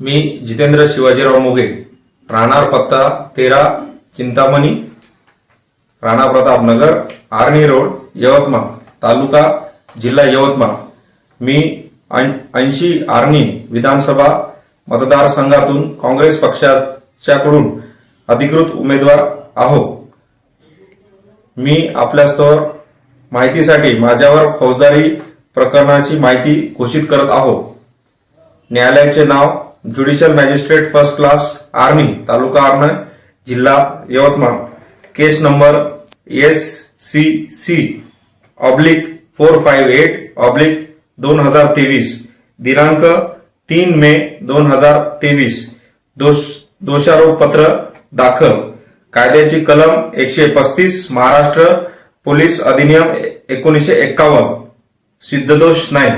मी जितेंद्र शिवाजीराव मोघे राहणार पत्ता तेरा चिंतामणी राणा प्रताप नगर आर्णी रोड यवतमाळ तालुका जिल्हा यवतमाळ. मी ऐंशी आर्णी विधानसभा मतदारसंघातून काँग्रेस पक्षाच्याकडून अधिकृत उमेदवार आहो मी आपल्या स्तर माहितीसाठी माझ्यावर फौजदारी प्रकरणाची माहिती घोषित करत आहो न्यायालयाचे नाव judicial magistrate first class army तालुका आर्णी जिल्हा Yavatmal case number S C C oblique four five eight oblique दोन हजार तेवीस दिनांक तीन मे दोन हजार तेवीस दोष दोषारोप पत्र दाखल. कायद्याची कलम एकशे पस्तीस महाराष्ट्र पोलीस अधिनियम एकोणीसशे एक्कावन्न. सिद्धदोष नाही.